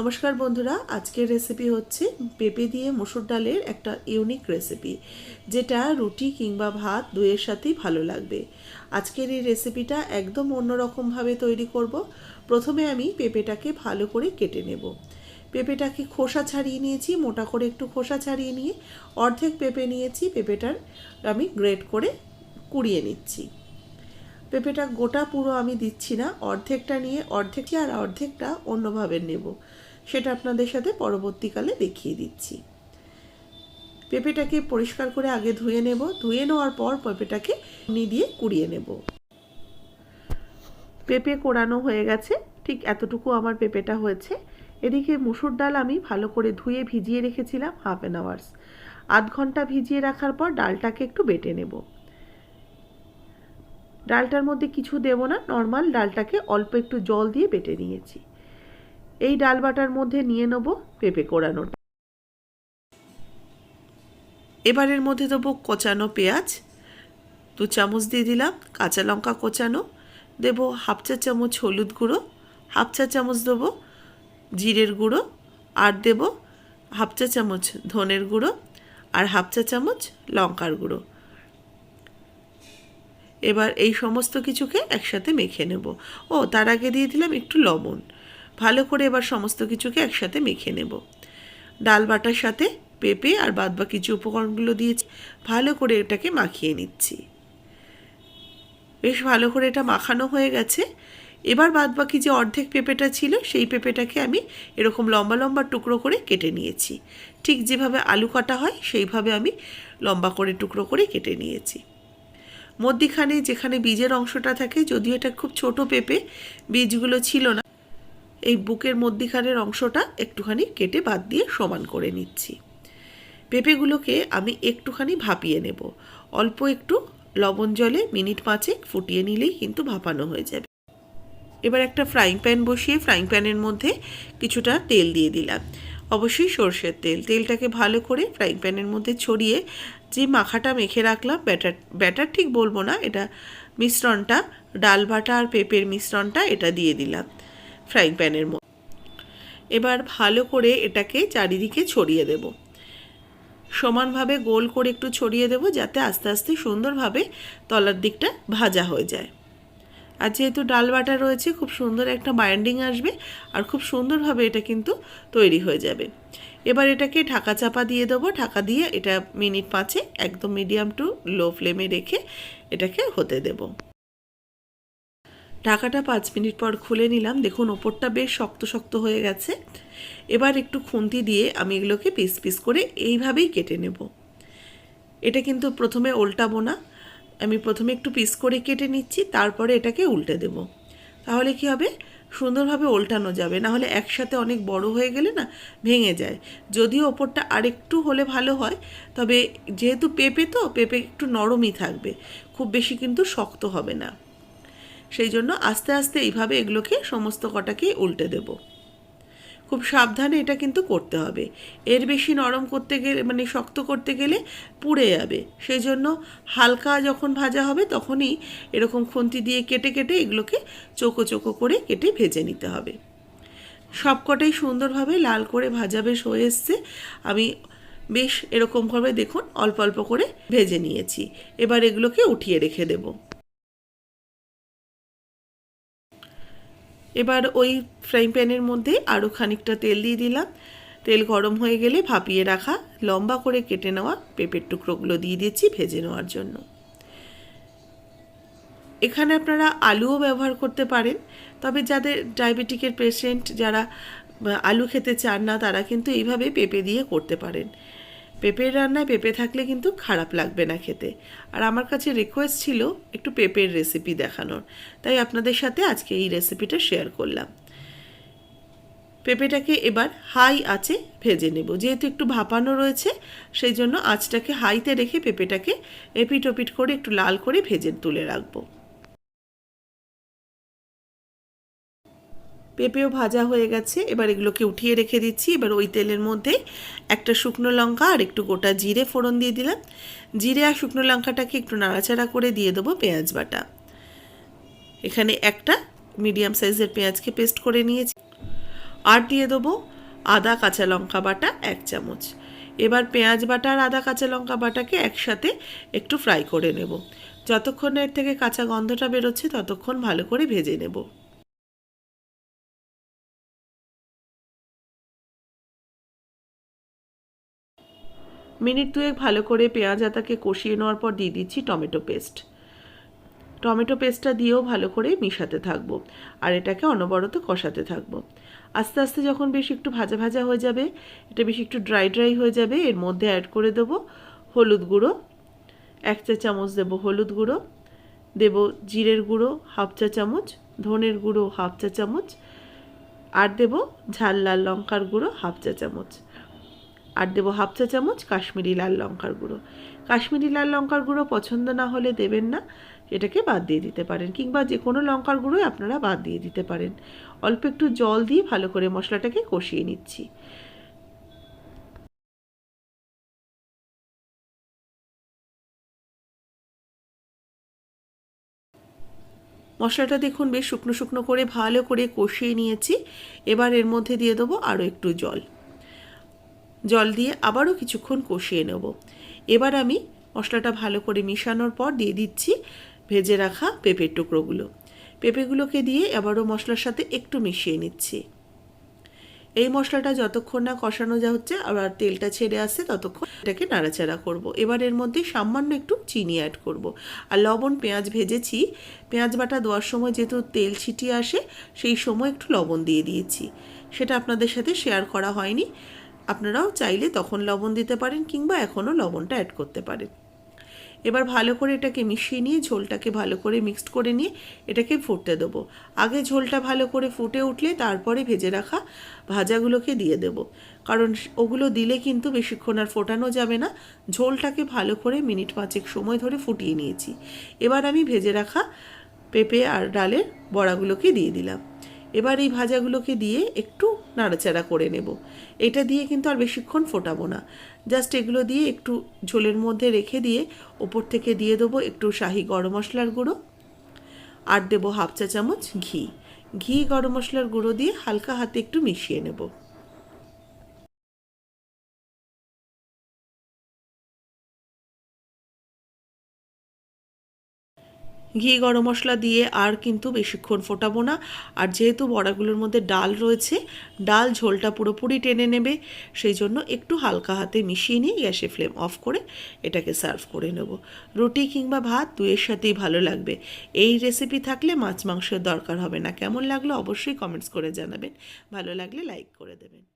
নমস্কার বন্ধুরা, আজকের রেসিপি হচ্ছে পেঁপে দিয়ে মসুর ডালের একটা ইউনিক রেসিপি যেটা রুটি কিংবা ভাত দুয়ের সাথেই ভালো লাগবে। আজকের এই রেসিপিটা একদম অন্যরকমভাবে তৈরি করব। প্রথমে আমি পেঁপেটাকে ভালো করে কেটে নেব। পেঁপেটাকে খোসা ছাড়িয়ে নিয়েছি, মোটা করে একটু খোসা ছাড়িয়ে নিয়ে অর্ধেক পেঁপে নিয়েছি, পেঁপেটার আমি গ্রেট করে কুড়িয়ে নিচ্ছি। পেঁপেটা গোটা পুরো আমি দিচ্ছি না, অর্ধেকটা নিয়ে অর্ধেকটি আর অর্ধেকটা অন্যভাবে নেব। সেটা আপনাদের সাথে পরবর্তীকালে দেখিয়ে দিচ্ছি। পেঁপেটাকে পরিষ্কার করে আগে ধুয়ে নেব। ধুয়ে নেওয়ার পর পেঁপেটাকে নি দিয়ে কুড়িয়ে নেব। পেঁপে কোড়ানো হয়ে গেছে। ঠিক এতটুকু আমার পেঁপেটা হয়েছে। এদিকে মুসুর ডাল আমি ভালো করে ধুয়ে ভিজিয়ে রেখেছিলাম হাফ অ্যান আওয়ার্স আধ ঘণ্টা ভিজিয়ে রাখার পর ডালটাকে একটু বেটে নেব। ডালটার মধ্যে কিছু দেব না নর্মাল ডালটাকে অল্প একটু জল দিয়ে বেটে নিয়েছি। এই ডাল বাটার মধ্যে নিয়ে নেব পেঁপে কোড়ানোটা এবারের মধ্যে দেবো কোচানো পেঁয়াজ, দু চামচ দিয়ে দিলাম কাঁচা লঙ্কা কোচানো, দেবো হাফ চা চামচ হলুদ গুঁড়ো, হাফ চা চামচ দেবো জিরের গুঁড়ো, আর দেব হাফ চা চামচ ধনের গুঁড়ো, আর হাফ চা চামচ লঙ্কার গুঁড়ো। এবার এই সমস্ত কিছুকে একসাথে মেখে নেব। ও, তার আগে দিয়ে দিলাম একটু লবণ। ভালো করে এবার সমস্ত কিছুকে একসাথে মেখে নেব। ডাল বাটার সাথে পেঁপে আর বাদ বা কিছু উপকরণগুলো দিয়েছি, ভালো করে এটাকে মাখিয়ে নিচ্ছি। বেশ ভালো করে এটা মাখানো হয়ে গেছে। এবার বাদ বাকি যে অর্ধেক পেঁপেটা ছিল, সেই পেঁপেটাকে আমি এরকম লম্বা লম্বা টুকরো করে কেটে নিয়েছি। ঠিক যেভাবে আলু কাটা হয়, সেইভাবে আমি লম্বা করে টুকরো করে কেটে নিয়েছি। মধ্যিখানে যেখানে বীজের অংশটা থাকে, যদিও এটা খুব ছোট পেঁপে, বীজগুলো ছিল না। এই বুকের মধ্যিখানের অংশটা একটুখানি কেটে বাদ দিয়ে সমান করে নিচ্ছি। পেঁপেগুলোকে আমি একটুখানি ভাপিয়ে নেব। অল্প একটু লবণ জলে মিনিট পাঁচেক ফুটিয়ে নিলেই কিন্তু ভাপানো হয়ে যাবে। এবার একটা ফ্রাইং প্যান বসিয়ে, ফ্রাইং প্যানের মধ্যে কিছুটা তেল দিয়ে দিলাম। অবশ্যই সর্ষের তেল। তেলটাকে ভালো করে ফ্রাইং প্যানের মধ্যে ছড়িয়ে যে মাখাটা মেখে রাখলাম ব্যাটার ব্যাটার ঠিক বলব না, এটা মিশ্রণটা, ডাল বাটা আর পেঁপের মিশ্রণটা এটা দিয়ে দিলাম ফ্রাইং প্যানের মধ্যে। এবার ভালো করে এটাকে চারিদিকে ছড়িয়ে দেব। সমানভাবে গোল করে একটু ছড়িয়ে দেব যাতে আস্তে আস্তে সুন্দরভাবে তলার দিকটা ভাজা হয়ে যায়। আর যেহেতু ডাল বাটা রয়েছে, খুব সুন্দর একটা বাইন্ডিং আসবে আর খুব সুন্দরভাবে এটা কিন্তু তৈরি হয়ে যাবে। এবার এটাকে ঢাকা চাপা দিয়ে দেবো। ঢাকা দিয়ে এটা মিনিট পাঁচে একদম মিডিয়াম টু লো ফ্লেমে রেখে এটাকে হতে দেব। ঢাকাটা পাঁচ মিনিট পর খুলে নিলাম। দেখুন, ওপরটা বেশ শক্ত শক্ত হয়ে গেছে। এবার একটু খুন্তি দিয়ে আমি এগুলোকে পিস পিস করে এইভাবেই কেটে নেব। এটা কিন্তু প্রথমে ওল্টাবো না। আমি প্রথমে একটু পিস করে কেটে নিচ্ছি, তারপরে এটাকে উল্টে দেব। তাহলে কি হবে? সুন্দরভাবে উল্টানো যাবে। না হলে একসাথে অনেক বড় হয়ে গেলে না ভেঙে যায়। যদিও ওপরটা আরেকটু হলে ভালো হয়, তবে যেহেতু পেঁপে তো, পেঁপে একটু নরমই থাকবে। খুব বেশি কিন্তু শক্ত হবে না। সেই জন্য আস্তে আস্তে এইভাবে এগুলোকে সমস্ত কটাকে উল্টে দেবো। খুব সাবধানে এটা কিন্তু করতে হবে। এর বেশি নরম করতে গেলে মানে শক্ত করতে গেলে পুড়ে যাবে। সেই জন্য হালকা যখন ভাজা হবে তখনই এরকম খুন্তি দিয়ে কেটে কেটে এগুলোকে চোকো চোকো করে কেটে ভেজে নিতে হবে। সবকটাই সুন্দরভাবে লাল করে ভাজা বেশ হয়ে এসছে। আমি বেশ এরকমভাবে দেখুন অল্প অল্প করে ভেজে নিয়েছি। এবার এগুলোকে উঠিয়ে রেখে দেবো। এবার ওই ফ্রাইং প্যানের মধ্যে আরও খানিকটা তেল দিয়ে দিলাম। তেল গরম হয়ে গেলে ভাপিয়ে রাখা লম্বা করে কেটে নেওয়া পেঁপের টুকরোগুলো দিয়ে দিচ্ছি ভেজে নেওয়ার জন্য। এখানে আপনারা আলুও ব্যবহার করতে পারেন, তবে যাদের ডায়াবেটিকের পেশেন্ট যারা আলু খেতে চান না, তারা কিন্তু এইভাবে পেঁপে দিয়ে করতে পারেন। পেঁপের রান্নায় পেঁপে থাকলে কিন্তু খারাপ লাগবে না খেতে। আর আমার কাছে রিকোয়েস্ট ছিল একটু পেঁপের রেসিপি দেখানোর। তাই আপনাদের সাথে আজকে এই রেসিপিটা শেয়ার করলাম। পেঁপেটাকে এবার হাই আঁচে ভেজে নেব। যেহেতু একটু ভাপানো রয়েছে, সেই জন্য আঁচটাকে হাইতে রেখে পেঁপেটাকে এপিট ওপিট করে একটু লাল করে ভেজে তুলে রাখব। পেঁপেও ভাজা হয়ে গেছে। এবার এগুলোকে উঠিয়ে রেখে দিচ্ছি। এবার ওই তেলের মধ্যে একটা শুকনো লঙ্কা আর একটু গোটা জিরে ফোড়ন দিয়ে দিলাম। জিরে আর শুকনো লঙ্কাটাকে একটু নাড়াচাড়া করে দিয়ে দেবো পেঁয়াজ বাটা। এখানে একটা মিডিয়াম সাইজের পেঁয়াজকে পেস্ট করে নিয়েছি। আর দিয়ে দেবো আদা কাঁচা লঙ্কা বাটা এক চামচ। এবার পেঁয়াজ বাটা আর আদা কাঁচা লঙ্কা বাটাকে একসাথে একটু ফ্রাই করে নেব। যতক্ষণ এর থেকে কাঁচা গন্ধটা বেরোচ্ছে, ততক্ষণ ভালো করে ভেজে নেব। মিনিট দুয়েক ভালো করে পেঁয়াজ আদাকে কষিয়ে নেওয়ার পর দিয়ে দিচ্ছি টমেটো পেস্ট। টমেটো পেস্টটা দিয়েও ভালো করে মিশাতে থাকব আর এটাকে অনবরত কষাতে থাকব। আস্তে আস্তে যখন বেশ একটু ভাজা ভাজা হয়ে যাবে, এটা বেশ একটু ড্রাই ড্রাই হয়ে যাবে, এর মধ্যে অ্যাড করে দেবো হলুদ গুঁড়ো, এক চা চামচ দেবো হলুদ গুঁড়ো, দেব জিরের গুঁড়ো হাফ চা চামচ, ধনের গুঁড়ো হাফ চা চামচ, আর দেব ঝাল লাল লঙ্কার গুঁড়ো হাফ চা চামচ। আর দেবো হাফ চা চামচ কাশ্মীরি লাল লঙ্কার গুঁড়ো। কাশ্মীরি লাল লঙ্কার গুঁড়ো পছন্দ না হলে দেবেন না, এটাকে বাদ দিয়ে দিতে পারেন, কিংবা যে কোনো লঙ্কার গুঁড়োই আপনারা বাদ দিয়ে দিতে পারেন। অল্প একটু জল দিয়ে ভালো করে মশলাটাকে কষিয়ে নিচ্ছি। মশলাটা দেখুন বেশ শুকনো শুকনো করে ভালো করে কষিয়ে নিয়েছি। এবার এর মধ্যে দিয়ে দেবো আরও একটু জল। জল দিয়ে আবারও কিছুক্ষণ কষিয়ে নেব। এবার আমি মশলাটা ভালো করে মিশানোর পর দিয়ে দিচ্ছি ভেজে রাখা পেঁপের টুকরোগুলো। পেঁপেগুলোকে দিয়ে আবারও মশলার সাথে একটু মিশিয়ে নিচ্ছি। এই মশলাটা যতক্ষণ না কষানো যা হচ্ছে, আবার তেলটা ছেড়ে আসছে, ততক্ষণ এটাকে নাড়াচাড়া করব। এবার এর মধ্যে সামান্য একটু চিনি অ্যাড করব। আর লবণ, পেঁয়াজ ভেজেছি। পেঁয়াজ বাটা দেওয়ার সময় যেহেতু তেল ছিটিয়ে আসে, সেই সময় একটু লবণ দিয়ে দিয়েছি। সেটা আপনাদের সাথে শেয়ার করা হয়নি। আপনারাও চাইলে তখন লবণ দিতে পারেন কিংবা এখনও লবণটা অ্যাড করতে পারেন। এবার ভালো করে এটাকে মিশিয়ে নিয়ে ঝোলটাকে ভালো করে মিক্সড করে নিয়ে এটাকে ফুটতে দেবো। আগে ঝোলটা ভালো করে ফুটে উঠলে তারপরে ভেজে রাখা ভাজাগুলোকে দিয়ে দেবো। কারণ ওগুলো দিলে কিন্তু বেশিক্ষণ আর ফোটানো যাবে না। ঝোলটাকে ভালো করে মিনিট পাঁচেক সময় ধরে ফুটিয়ে নিয়েছি। এবার আমি ভেজে রাখা পেঁপে আর ডালের বড়াগুলোকে দিয়ে দিলাম। এবার এই ভাজাগুলোকে দিয়ে একটু নাড়াচাড়া করে নেব। এটা দিয়ে কিন্তু আর বেশিক্ষণ ফোটাবো না। জাস্ট এগুলো দিয়ে একটু ঝোলের মধ্যে রেখে দিয়ে ওপর থেকে দিয়ে দেবো একটু শাহি গরম মশলার গুঁড়ো। আর দেবো হাফ চা চামচ ঘি। ঘি গরম মশলার গুঁড়ো দিয়ে হালকা হাতে একটু মিশিয়ে নেব। ঘি, গরম মশলা দিয়ে আর কিন্তু বেশিক্ষণ ফোটাবো না। আর যেহেতু বড়াগুলোর মধ্যে ডাল রয়েছে, ডাল ঝোলটা পুরোপুরি টেনে নেবে। সেই জন্য একটু হালকা হাতে মিশিয়ে নিয়ে গ্যাসে ফ্লেম অফ করে এটাকে সার্ভ করে নেব। রুটি কিংবা ভাত দুয়ের সাথেই ভালো লাগবে। এই রেসিপি থাকলে মাছ মাংসের দরকার হবে না। কেমন লাগল অবশ্যই কমেন্টস করে জানাবেন। ভালো লাগলে লাইক করে দেবেন।